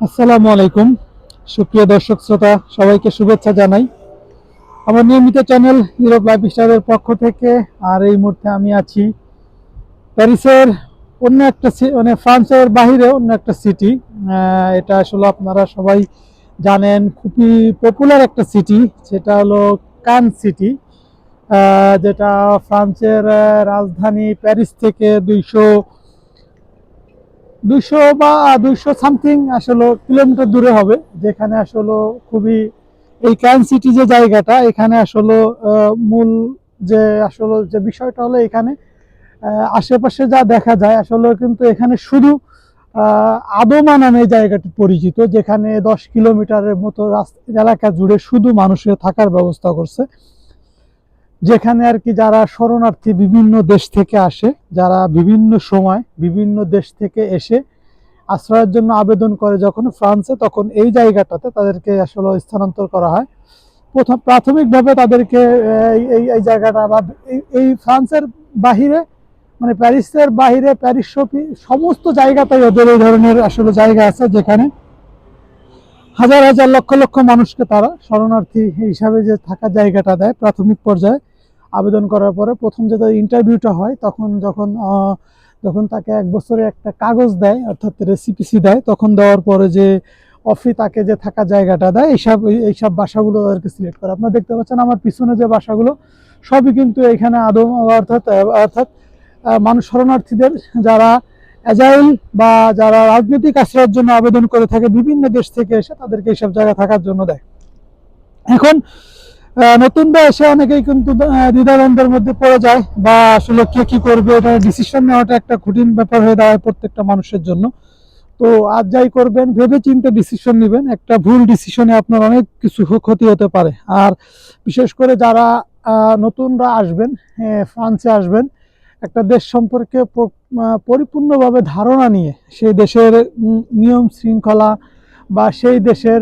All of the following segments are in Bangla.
আসসালামু আলাইকুম। সুপ্রিয় দর্শক শ্রোতা, সবাইকে শুভেচ্ছা জানাই। আমার নিয়মিত চ্যানেল ইউরোপ লাইফ স্টাইলের পক্ষ থেকে আর এই মুহূর্তে আমি আছি প্যারিসের অন্য একটা মানে ফ্রান্সের বাহিরে অন্য একটা সিটি এটা আসলে আপনারা সবাই জানেন, খুবই পপুলার একটা সিটি সেটা হলো কান সিটি যেটা ফ্রান্সের রাজধানী প্যারিস থেকে দুইশো দুইশো বা দুশো সামথিং আসলে কিলোমিটার দূরে হবে, যেখানে আসলে খুবই এই ক্যান সিটি যে জায়গাটা, এখানে আসলে মূল যে আসলে যে বিষয়টা হলো এখানে আশেপাশে যা দেখা যায় আসলে কিন্তু এখানে শুধু আদমা নামে জায়গাটি পরিচিত, যেখানে দশ কিলোমিটারের মতো রাস্তা, এলাকা জুড়ে শুধু মানুষের থাকার ব্যবস্থা করছে। যেখানে আর কি যারা শরণার্থী বিভিন্ন দেশ থেকে আসে, যারা বিভিন্ন সময় বিভিন্ন দেশ থেকে এসে আশ্রয়ের জন্য আবেদন করে যখন ফ্রান্সে, তখন এই জায়গাটাতে তাদেরকে আসলে স্থানান্তর করা হয়। প্রথম, প্রাথমিকভাবে তাদেরকে, এই এই জায়গাটা বা এই- ফ্রান্সের বাহিরে মানে প্যারিসের বাহিরে, প্যারিস শপি- সমস্ত জায়গাতেই ওদের এই ধরনের আসলে জায়গা আছে যেখানে হাজার হাজার লক্ষ লক্ষ মানুষকে তারা শরণার্থী হিসাবে যে থাকার জায়গাটা দেয় প্রাথমিক পর্যায়ে। আবেদন করার পরে প্রথম যে ইন্টারভিউটা হয়, তখন যখন যখন তাকে এক বছরে একটা কাগজ দেয়, অর্থাৎ রেসিপিসি দেয়, তখন দেওয়ার পরে যে অফি তাকে যে থাকার জায়গাটা দেয়, এইসব এইসব বাসাগুলো তাদেরকে সিলেক্ট করে। আপনারা দেখতে পাচ্ছেন আমার পিছনে যে বাসাগুলো, সবই কিন্তু এখানে আদম অর্থাৎ অর্থাৎ মানুষ শরণার্থীদের যারা অ্যাজাইল বা যারা রাজনৈতিক আশ্রয়ের জন্য আবেদন করে থাকে, বিভিন্ন দেশ থেকে এসে তাদেরকে এইসব জায়গায় থাকার জন্য দেয়। এখন আহ, নতুনরা এসে অনেকেই কিন্তু দ্বিধাদ্বন্দ্বের মধ্যে পড়ে যায় বা আসলে কে কি করবে এটা ডিসিশন নেওয়াটা একটা কঠিন ব্যাপার হয়ে দাঁড়ায় প্রত্যেকটা মানুষের জন্য। তো আজ যাই করবেন ভেবে চিন্তে ডিসিশন নেবেন। একটা ভুল ডিসিশনে আপনার অনেক কিছু ক্ষতি হতে পারে। আর বিশেষ করে যারা নতুনরা আসবেন ফ্রান্সে আসবেন একটা দেশ সম্পর্কে পরিপূর্ণভাবে ধারণা নিয়ে সেই দেশের নিয়ম শৃঙ্খলা বা সেই দেশের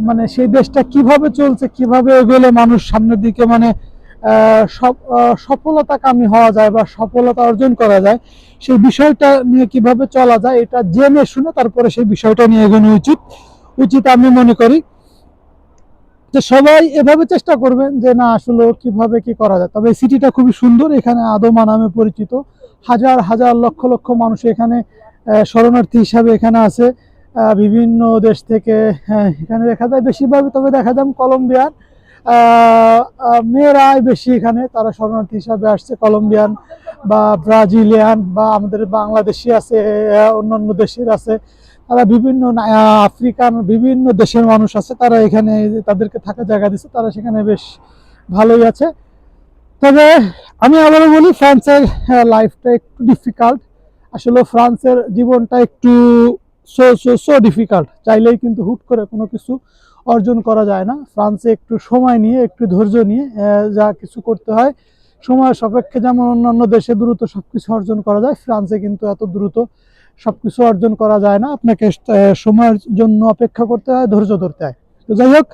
মানে সেই দেশটা কীভাবে চলছে কীভাবে এগোলে মানুষ সামনের দিকে মানে আহ, সফ- আহ, সফলতাকামী হওয়া যায় বা সফলতা অর্জন করা যায় সেই বিষয়টা নিয়ে কীভাবে চলা যায় এটা জেনে শুনে তারপরে সেই বিষয়টা নিয়ে এগোনো উচিত। উচিত আমি মনে করি যে সবাই এভাবে চেষ্টা করবেন যে না আসলে কীভাবে কি করা যায়। তবে সিটিটা খুবই সুন্দর এখানে আদমা নামে পরিচিত। হাজার হাজার লক্ষ লক্ষ মানুষ এখানে শরণার্থী হিসাবে এখানে আছে। বিভিন্ন দেশ থেকে হ্যাঁ, এখানে দেখা যায় বেশিরভাগ তবে দেখা যায় কলম্বিয়ান। মেয়েরাই বেশি এখানে তারা শরণার্থী হিসাবে আসছে। কলম্বিয়ান বা ব্রাজিলিয়ান বা আমাদের বাংলাদেশি আছে অন্যান্য দেশের আছে। তারা বিভিন্ন আফ্রিকান বিভিন্ন দেশের মানুষ আছে তারা এখানে তাদেরকে থাকার জায়গা দিচ্ছে তারা সেখানে বেশ ভালোই আছে। তবে আমি আবারও বলি ফ্রান্সের লাইফটা একটু ডিফিকাল্ট আসলে ফ্রান্সের জীবনটা একটু সো সো সো ডিফিকাল্ট চাইলেই কিন্তু হুট করে কোনো কিছু অর্জন করা যায় না। ফ্রান্সে একটু সময় নিয়ে, একটু ধৈর্য নিয়ে যা কিছু করতে হয় সময় সাপেক্ষে যেমন অন্যান্য দেশে দ্রুত সব কিছু অর্জন করা যায়, ফ্রান্সে কিন্তু এত দ্রুত সব কিছু অর্জন করা যায় না। আপনাকে সময়ের জন্য অপেক্ষা করতে হয়, ধৈর্য ধরতে হয়। তো যাই হোক,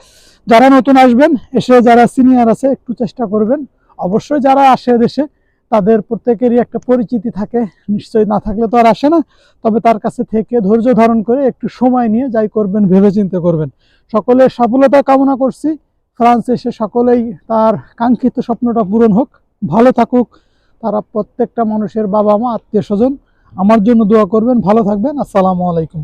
যারা নতুন আসবেন, এসে যারা সিনিয়র আছে, একটু চেষ্টা করবেন। অবশ্যই যারা আসে দেশে তাদের প্রত্যেকেরই একটা পরিচিতি থাকে। নিশ্চয়ই না থাকলে তো আর আসে না। তবে তার কাছে থেকে ধৈর্য ধারণ করে একটু সময় নিয়ে যাই করবেন ভেবে চিন্তে করবেন। সকলের সফলতা কামনা করছি। ফ্রান্স এসে সকলেই তার কাঙ্ক্ষিত স্বপ্নটা পূরণ হোক। ভালো থাকুক। তারা প্রত্যেকটা মানুষের বাবা মা আত্মীয় স্বজন আমার জন্য দোয়া করবেন। ভালো থাকবেন। আসসালামু আলাইকুম।